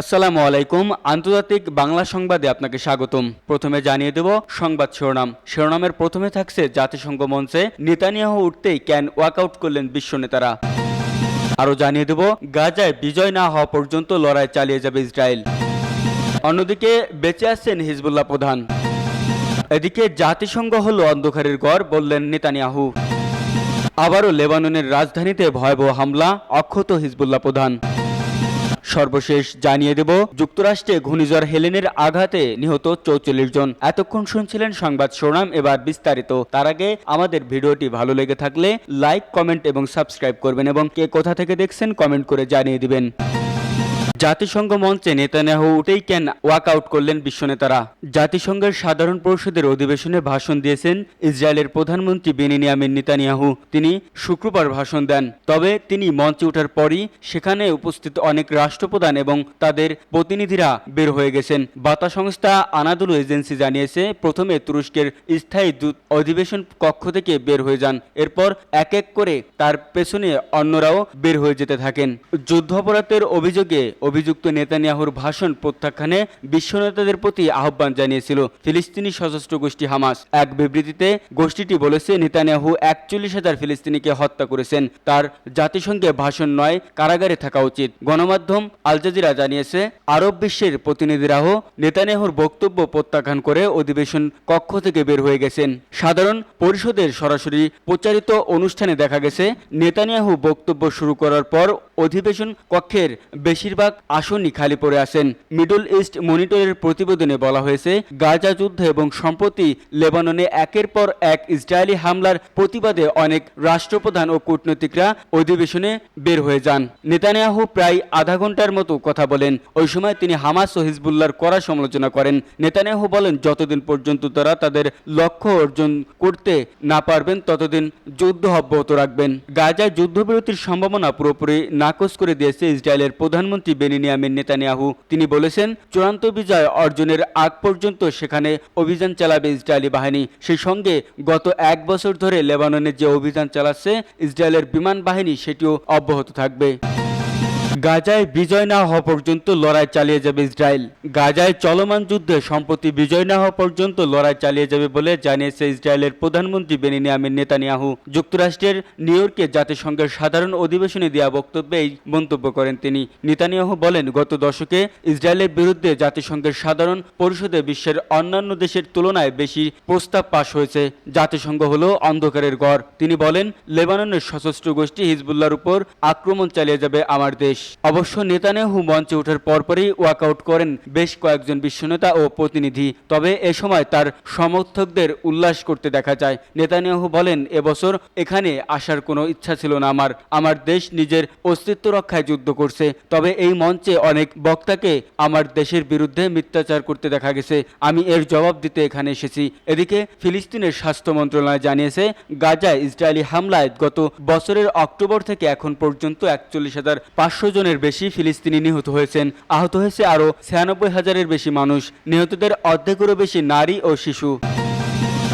আসসালামু আলাইকুম। আন্তর্জাতিক বাংলা সংবাদে আপনাকে স্বাগতম। প্রথমে জানিয়ে দেব সংবাদ শিরোনাম। শিরোনামের প্রথমে থাকছে জাতিসংঘ মঞ্চে নেতানিয়াহু উঠতেই ক্যান ওয়াকআউট করলেন বিশ্ব নেতারা। আরও জানিয়ে দেব, গাজায় বিজয় না হওয়া পর্যন্ত লড়াই চালিয়ে যাবে ইসরায়েল। অন্যদিকে বেঁচে আসছেন হিজবুল্লাহ প্রধান। এদিকে জাতিসংঘ হলো অন্ধকারের গড় বললেন নেতানিয়াহু। আবারও লেবাননের রাজধানীতে ভয়াবহ হামলা, অক্ষত হিজবুল্লাহ প্রধান। সর্বশেষ জানিয়ে দেব, যুক্তরাষ্ট্রে ঘূর্ণিঝড় হেলেনের আঘাতে নিহত চৌচল্লিশ জন। এতক্ষণ শুনছিলেন সংবাদ শিরোনাম, এবার বিস্তারিত। তার আগে আমাদের ভিডিওটি ভালো লেগে থাকলে লাইক, কমেন্ট এবং সাবস্ক্রাইব করবেন এবং কে কোথা থেকে দেখছেন কমেন্ট করে জানিয়ে দিবেন। জাতিসংঘ মঞ্চে নেতানিয়াহু উঠেই কেন ওয়াকআউট করলেন বিশ্বনেতারা জাতিসংঘের সাধারণ পরিষদের অধিবেশনে ভাষণ দিয়েছেন ইসরায়েলের প্রধানমন্ত্রী বেনিনিয়ামিন নেতানিয়াহু। তিনি শুক্রবার ভাষণ দেন। তবে তিনি মঞ্চে ওঠার পরই সেখানে উপস্থিত অনেক রাষ্ট্রপ্রধান এবং তাদের প্রতিনিধিরা বের হয়ে গেছেন। বার্তা সংস্থা আনাদুলু এজেন্সি জানিয়েছে, প্রথমে তুরস্কের স্থায়ী দূত অধিবেশন কক্ষ থেকে বের হয়ে যান। এরপর এক এক করে তার পেছনে অন্যরাও বের হয়ে যেতে থাকেন। যুদ্ধাপরাধের অভিযোগে অভিযুক্ত নেতানিয়াহুর ভাষণ প্রত্যাখ্যানে বিশ্ব নেতাদের প্রতি আহ্বান জানিয়েছিল ফিলিস্তিনি সশস্ত্র গোষ্ঠী হামাস। এক বিবৃতিতে গোষ্ঠীটি বলেছে, নেতানিয়াহু একচল্লিশ হাজার ফিলিস্তিনিকে হত্যা করেছেন। তার জাতিসংঘে ভাষণ নয়, কারাগারে থাকা উচিত। গণমাধ্যম আল জাজিরা জানিয়েছে, আরব বিশ্বের প্রতিনিধিরাও নেতানিয়াহুর বক্তব্য প্রত্যাখ্যান করে অধিবেশন কক্ষ থেকে বের হয়ে গেছেন। সাধারণ পরিষদের সরাসরি প্রচারিত অনুষ্ঠানে দেখা গেছে, নেতানিয়াহু বক্তব্য শুরু করার পর অধিবেশন কক্ষের বেশিরভাগ আসনই খালি পড়ে আছেন। মিডল ইস্ট মনিটরের প্রতিবেদনে বলা হয়েছে, গাজা যুদ্ধ এবং সম্প্রতি লেবাননে একের পর এক ইসরায়েলি হামলার প্রতিবাদে অনেক রাষ্ট্রপ্রধান ও কূটনীতিকরা অধিবেশনে বের হয়ে যান। নেতানিয়াহু প্রায় আধা ঘণ্টার মতো কথা বলেন। ওই সময় তিনি হামাস ও হিজবুল্লার কড়া সমালোচনা করেন। নেতানিয়াহু বলেন, যতদিন পর্যন্ত তারা তাদের লক্ষ্য অর্জন করতে না পারবেন, ততদিন যুদ্ধ অব্যাহত রাখবেন। গাজায় যুদ্ধবিরতির সম্ভাবনা পুরোপুরি নাকচ করে দিয়েছে ইসরায়েলের প্রধানমন্ত্রী বেনিনিয়ামিন নেতানিয়াহু। তিনি বলেছেন, চূড়ান্ত বিজয় অর্জনের আগ পর্যন্ত সেখানে অভিযান চালাবে ইসরায়েলি বাহিনী। সেই সঙ্গে গত এক বছর ধরে লেবাননে যে অভিযান চালাচ্ছে, ইসরায়েলের বিমান বাহিনী সেটিও অব্যাহত থাকবে। গাজায় বিজয় না হওয়া পর্যন্ত লড়াই চালিয়ে যাবে ইসরায়েল। গাজায় চলমান যুদ্ধে সম্প্রতি বিজয় না হওয়া পর্যন্ত লড়াই চালিয়ে যাবে বলে জানিয়েছে ইসরায়েলের প্রধানমন্ত্রী বেনিনিয়ামিন নেতানিয়াহু। যুক্তরাষ্ট্রের নিউ ইয়র্কে জাতিসংঘের সাধারণ অধিবেশনে দেওয়া বক্তব্যে এই মন্তব্য করেন তিনি। নেতানিয়াহু বলেন, গত দশকে ইসরায়েলের বিরুদ্ধে জাতিসংঘের সাধারণ পরিষদে বিশ্বের অন্যান্য দেশের তুলনায় বেশি প্রস্তাব পাশ হয়েছে। জাতিসংঘ হল অন্ধকারের গড় তিনি বলেন, লেবাননের সশস্ত্র গোষ্ঠী হিজবুল্লার উপর আক্রমণ চালিয়ে যাবে আমার দেশ। অবশ্য নেতানিয়াহু মঞ্চে ওঠার পরপরই ওয়াকআউট করেন বেশ কয়েকজন বিশ্বনেতা ও প্রতিনিধি। তবে এ সময় তার সমর্থকদের উল্লাস করতে দেখা যায়। নেতানিয়াহু বলেন, এবছর এখানে আসার কোনো ইচ্ছা ছিল না আমার। আমার দেশ নিজের অস্তিত্ব রক্ষায় যুদ্ধ করছে। তবে এই মঞ্চে অনেক বক্তাকে আমার দেশের বিরুদ্ধে মিথ্যাচার করতে দেখা গেছে। আমি এর জবাব দিতে এখানে এসেছি। এদিকে ফিলিস্তিনের স্বাস্থ্য মন্ত্রণালয় জানিয়েছে, গাজায় ইসরায়েলি হামলায় গত বছরের অক্টোবর থেকে এখন পর্যন্ত একচল্লিশ হাজার পাঁচশো জনের বেশি ফিলিস্তিনি নিহত হয়েছেন। আহত হয়েছে আরও ছিয়ানব্বই হাজারের বেশি মানুষ। নিহতদের অর্ধেকেরও বেশি নারী ও শিশু।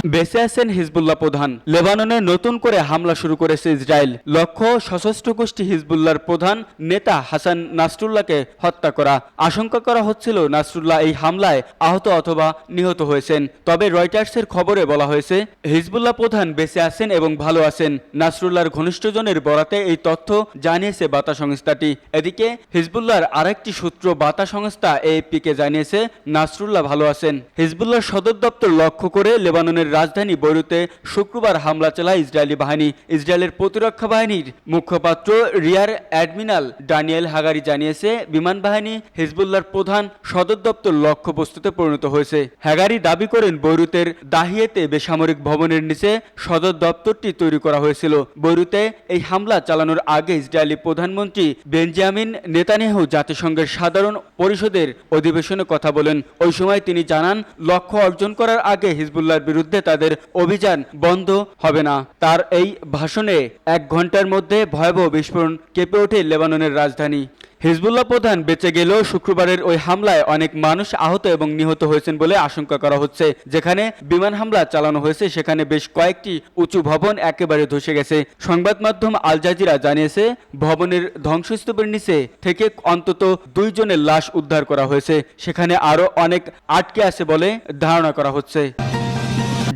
বেঁচে আছেন হিজবুল্লাহ প্রধান। লেবাননে নতুন করে হামলা শুরু করেছে ইসরায়েল। লক্ষ্য, সশস্ত্র গোষ্ঠী হিজবুল্লাহর প্রধান নেতা হাসান নাসরুল্লাহকে হত্যা করা। আশঙ্কা করা হচ্ছিল নাসরুল্লাহ এই হামলায় আহত অথবা নিহত হয়েছেন। তবে রয়টার্সের খবরে বলা হয়েছে, হিজবুল্লাহ প্রধান বেঁচে আছেন এবং ভালো আছেন। নাসরুল্লাহর ঘনিষ্ঠজনের বরাতে এই তথ্য জানিয়েছে বার্তা সংস্থাটি। এদিকে, হিজবুল্লাহর আরেকটি সূত্র বার্তা সংস্থা এএপিকে জানিয়েছে, নাসরুল্লাহ ভালো আছেন। হিজবুল্লাহর সদর দপ্তর লক্ষ্য করে লেবাননের রাজধানী বৈরুতে শুক্রবার হামলা চালায় ইসরায়েলি বাহিনী। ইসরায়েলের প্রতিরক্ষা বাহিনীর মুখপাত্র রিয়ার অ্যাডমিনাল ডানিয়েল হাগারি জানিয়েছে, বিমান বাহিনী হিজবুল্লাহর প্রধান সদর দপ্তর লক্ষ্যবস্তুতে পরিণত হয়েছে। হ্যাগারি দাবি করেন, বৈরুতের দাহিয়েতে বেসামরিক ভবনের নিচে সদর দপ্তরটি তৈরি করা হয়েছিল। বৈরুতে এই হামলা চালানোর আগে ইসরায়েলি প্রধানমন্ত্রী বেঞ্জামিন নেতানিয়াহু জাতিসংঘের সাধারণ পরিষদের অধিবেশনে কথা বলেন। ওই সময় তিনি জানান, লক্ষ্য অর্জন করার আগে হিজবুল্লাহর বিরুদ্ধে তাদের অভিযান বন্ধ হবে না। তার এই ভাষণে এক ঘণ্টার মধ্যে ভয়াবহ বিস্ফোরণ কেঁপে ওঠে লেবাননের রাজধানী। হিজবুল্লাহ প্রধান বেঁচে গেলেও শুক্রবারের ওই হামলায় অনেক মানুষ আহত এবং নিহত হয়েছেন বলে আশঙ্কা করা হচ্ছে। যেখানে বিমান হামলা চালানো হয়েছে, সেখানে বেশ কয়েকটি উঁচু ভবন একেবারে ধসে গেছে। সংবাদ মাধ্যম আল জাজিরা জানিয়েছে, ভবনের ধ্বংসস্তূপের নিচে থেকে অন্তত দুইজনের লাশ উদ্ধার করা হয়েছে। সেখানে আরও অনেক আটকে আছে বলে ধারণা করা হচ্ছে।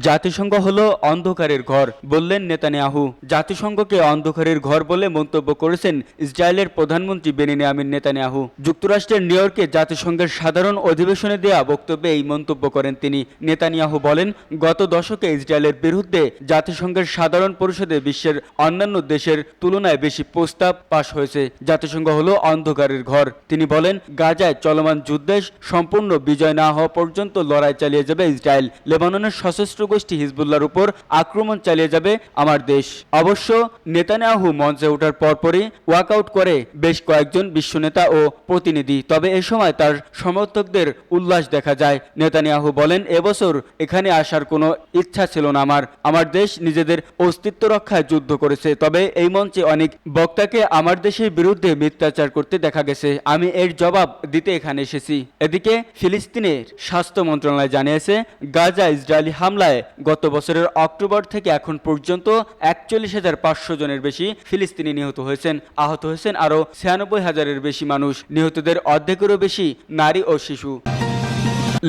জাতিসংঘ হলো অন্ধকারের ঘর, বললেন নেতানিয়াহু। জাতিসংঘকে অন্ধকারের ঘর বলে মন্তব্য করেছেন ইসরায়েলের প্রধানমন্ত্রী বেনিয়ামিন নেতানিয়াহু। যুক্তরাষ্ট্রের নিউ ইয়র্কে জাতিসংঘের সাধারণ অধিবেশনে দেয়া বক্তব্যে এই মন্তব্য করেন তিনি। নেতানিয়াহু বলেন, গত দশকে ইসরায়েলের বিরুদ্ধে জাতিসংঘের সাধারণ পরিষদে বিশ্বের অন্যান্য দেশের তুলনায় বেশি প্রস্তাব পাশ হয়েছে। জাতিসংঘ হলো অন্ধকারের ঘর। তিনি বলেন, গাজায় চলমান যুদ্ধে সম্পূর্ণ বিজয় না হওয়া পর্যন্ত লড়াই চালিয়ে যাবে ইসরায়েল। লেবাননের সশস্ত্র গোষ্ঠী হিজবুল্লার উপর আক্রমণ চালিয়ে যাবে আমার দেশ। অবশ্য নেতানিয়াহু মঞ্চে ওঠার পরপরই ওয়াকআউট করে বেশ কয়েকজন বিশ্বনেতা ও প্রতিনিধি, তবে এ সময় তার সমর্থকদের উল্লাস দেখা যায়। নেতানিয়াহু বলেন, এবছর এখানে আসার কোনো ইচ্ছা ছিল না আমার। আমার দেশ নিজেদের অস্তিত্ব রক্ষায় যুদ্ধ করেছে, তবে এই মঞ্চে অনেক বক্তাকে আমার দেশের বিরুদ্ধে মিথ্যাচার করতে দেখা গেছে। আমি এর জবাব দিতে এখানে এসেছি। এদিকে ফিলিস্তিনের স্বাস্থ্য মন্ত্রণালয় জানিয়েছে গাজা ইসরায়েলি হামলায় গত বছরের অক্টোবর থেকে এখন পর্যন্ত একচল্লিশ হাজার পাঁচশো জনের বেশি ফিলিস্তিনি নিহত হয়েছেন। আহত হয়েছেন আরও ছিয়ানব্বই হাজারের বেশি মানুষ। নিহতদের অর্ধেকেরও বেশি নারী ও শিশু।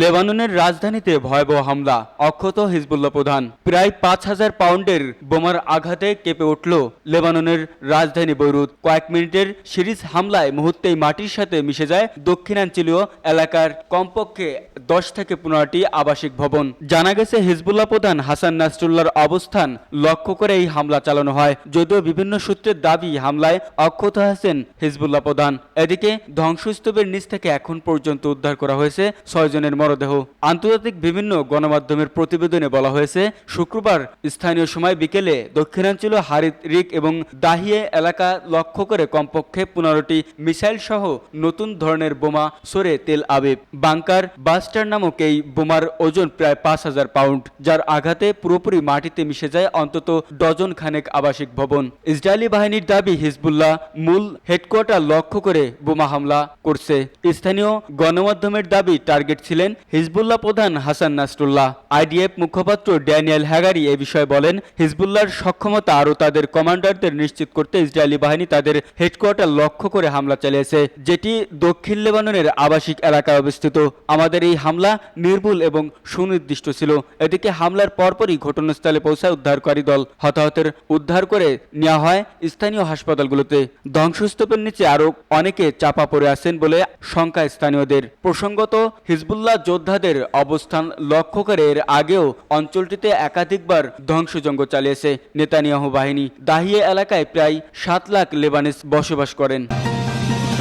লেবাননের রাজধানীতে ভয়াবহ হামলা, অক্ষত হিজবুল্লাহ প্রধান। প্রায় পাঁচ হাজার পাউন্ডের বোমার আঘাতে কেঁপে উঠল লেবাননের রাজধানী বৈরুত। কয়েক মিনিটের সিরিজ হামলায় মুহূর্তেই মাটির সাথে মিশে যায় দক্ষিণাঞ্চলীয় এলাকার কমপক্ষে দশ থেকে পনেরোটি আবাসিক ভবন। জানা গেছে, হিজবুল্লাহ প্রধান হাসান নাসরুল্লাহর অবস্থান লক্ষ্য করে এই হামলা চালানো হয়। যদিও বিভিন্ন সূত্রের দাবি, হামলায় অক্ষত আছেন হিজবুল্লাহ প্রধান। এদিকে ধ্বংসস্তূপের নিচ থেকে এখন পর্যন্ত উদ্ধার করা হয়েছে ছয়জনের মরদেহ। আন্তর্জাতিক বিভিন্ন গণমাধ্যমের প্রতিবেদনে বলা হয়েছে, শুক্রবার স্থানীয় সময় বিকেলে দক্ষিণাঞ্চলীয় হারিত, রিক এবং দাহিয়ে এলাকা লক্ষ্য করে কমপক্ষে পনেরোটি মিসাইল সহ নতুন ধরনের বোমা সরে তেল আবিব। বাংকার বাস্টার নামক এই বোমার ওজন প্রায় পাঁচ হাজার পাউন্ড, যার আঘাতে পুরোপুরি মাটিতে মিশে যায় অন্তত ডজন খানেক আবাসিক ভবন। ইসরায়েলি বাহিনীর দাবি, হিজবুল্লাহ মূল হেডকোয়ার্টার লক্ষ্য করে বোমা হামলা করছে। স্থানীয় গণমাধ্যমের দাবি, টার্গেট ছিলেন হিজবুল্লাহ প্রধান হাসান নাসরুল্লাহ। আইডিএফ মুখপাত্র ড্যানিয়েল হ্যাগারি এ বিষয়ে বলেন, হিজবুল্লাহর সক্ষমতা আরও তাদের কমান্ডারদের নিশ্চিত করতে ইসরায়েলি বাহিনী তাদের হেডকোয়ার্টার লক্ষ্য করে হামলা চালিয়েছে, যেটি দক্ষিণ লেবাননের আবাসিক এলাকায় অবস্থিত। আমাদের এই হামলা নির্ভুল এবং সুনির্দিষ্ট ছিল। এদিকে হামলার পরপরই ঘটনাস্থলে পৌঁছায় উদ্ধারকারী দল। হতাহতের উদ্ধার করে নেওয়া হয় স্থানীয় হাসপাতালগুলোতে। ধ্বংসস্তূপের নিচে আরও অনেকে চাপা পড়ে আছেন বলে শঙ্কা স্থানীয়দের। প্রসঙ্গত, হিজবুল্লাহ যোদ্ধাদের অবস্থান লক্ষ্য করে এর আগেও অঞ্চলটিতে একাধিকবার ধ্বংসযজ্ঞ চালিয়েছে নেতানিয়াহ বাহিনী। দাহিয়া এলাকায় প্রায় সাত লাখ লেবানিস বসবাস করেন।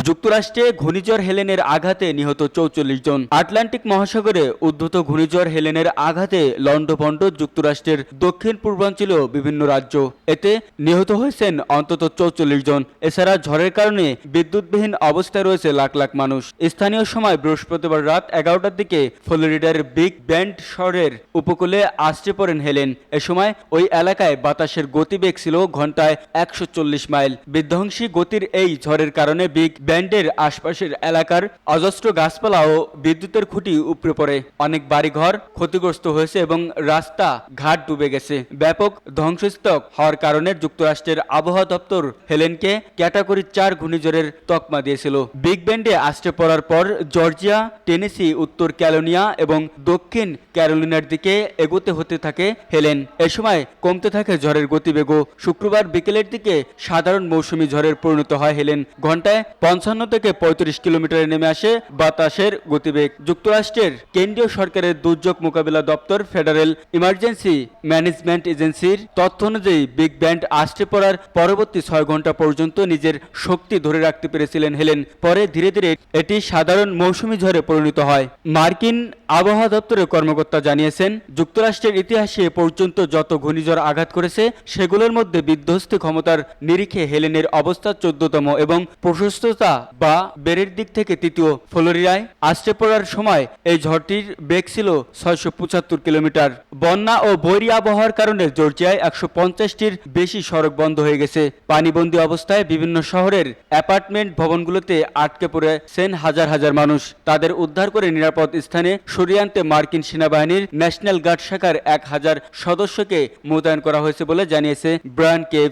যুক্তরাষ্ট্রে ঘূর্ণিঝড় হেলেনের আঘাতে নিহত চৌচল্লিশ জন। আটলান্টিক মহাসাগরে উদ্ধত ঘূর্ণিঝড় হেলেনের আঘাতে লন্ডভন্ড যুক্তরাষ্ট্রের দক্ষিণ পূর্বাঞ্চলীয় বিভিন্ন রাজ্য। এতে নিহত হয়েছেন অন্তত চৌচল্লিশ জন। এছাড়া ঝড়ের কারণে বিদ্যুৎবিহীন অবস্থায় রয়েছে লাখ লাখ মানুষ। স্থানীয় সময় বৃহস্পতিবার রাত এগারোটার দিকে ফ্লোরিডার বিগ ব্যান্ড শহরের উপকূলে আসছে পড়েন হেলেন। এ সময় ওই এলাকায় বাতাসের গতিবেগ ছিল ঘন্টায় একশো চল্লিশ মাইল। বিধ্বংসী গতির এই ঝড়ের কারণে বিগ ব্যান্ডের আশপাশের এলাকার অজস্র গাছপালা ও বিদ্যুতের খুঁটি উপড়ে পড়ে। অনেক বাড়িঘর ক্ষতিগ্রস্ত হয়েছে এবং রাস্তা ঘাট ডুবে গেছে। ব্যাপক ধ্বংসস্তক হওয়ার কারণে যুক্তরাষ্ট্রের আবহাওয়া দপ্তর হেলেনকে ক্যাটাগরি চার ঘূর্ণিঝড়ের তকমা দিয়েছিল। বিগ ব্যান্ডে আসতে পড়ার পর জর্জিয়া, টেনেসি, উত্তর ক্যালোনিয়া এবং দক্ষিণ ক্যারোলিনার দিকে এগোতে হতে থাকে হেলেন। এ সময় কমতে থাকে ঝড়ের গতিবেগও। শুক্রবার বিকেলের দিকে সাধারণ মৌসুমী ঝড়ের পরিণত হয় হেলেন। ঘন্টায় পঞ্চান্ন থেকে পঁয়ত্রিশ কিলোমিটারে নেমে আসে বাতাসের গতিবেগ। যুক্তরাষ্ট্রের কেন্দ্রীয় সরকারের দুর্যোগ মোকাবিলা দপ্তর ফেডারেল ইমার্জেন্সি ম্যানেজমেন্ট এজেন্সির তথ্য অনুযায়ী বিগ ব্যান্ড আসতে পড়ার পরবর্তী ছয় ঘণ্টা পর্যন্ত নিজের শক্তি ধরে রাখতে পেরেছিলেন হেলেন। পরে ধীরে ধীরে এটি সাধারণ মৌসুমী ঝড়ে পরিণত হয়। মার্কিন আবহাওয়া দপ্তরের কর্মকর্তা জানিয়েছেন, যুক্তরাষ্ট্রের ইতিহাসে এ পর্যন্ত যত ঘূর্ণিঝড় আঘাত করেছে, সেগুলোর মধ্যে বিধ্বস্ত ক্ষমতার নিরিখে হেলেনের অবস্থা চোদ্দতম এবং প্রশস্ততা বা বেরের দিক থেকে তৃতীয় ফ্লোরিডায় আসতে পড়ার সময় এই ঝড়টির বেগ ছিল ছয়শো পঁচাত্তর কিলোমিটার। বন্যা ও বৈরী আবহাওয়ার কারণে জর্জিয়ায় একশো পঞ্চাশটির বেশি সড়ক বন্ধ হয়ে গেছে। পানিবন্দী অবস্থায় বিভিন্ন শহরের অ্যাপার্টমেন্ট ভবনগুলোতে আটকে পড়েছেন হাজার হাজার মানুষ। তাদের উদ্ধার করে নিরাপদ স্থানে সরিয়ে আনতে মার্কিন সেনাবাহিনীর ন্যাশনাল গার্ড শাখার এক হাজার সদস্যকে মোতায়েন করা হয়েছে বলে জানিয়েছে ব্রায়ান কেভ।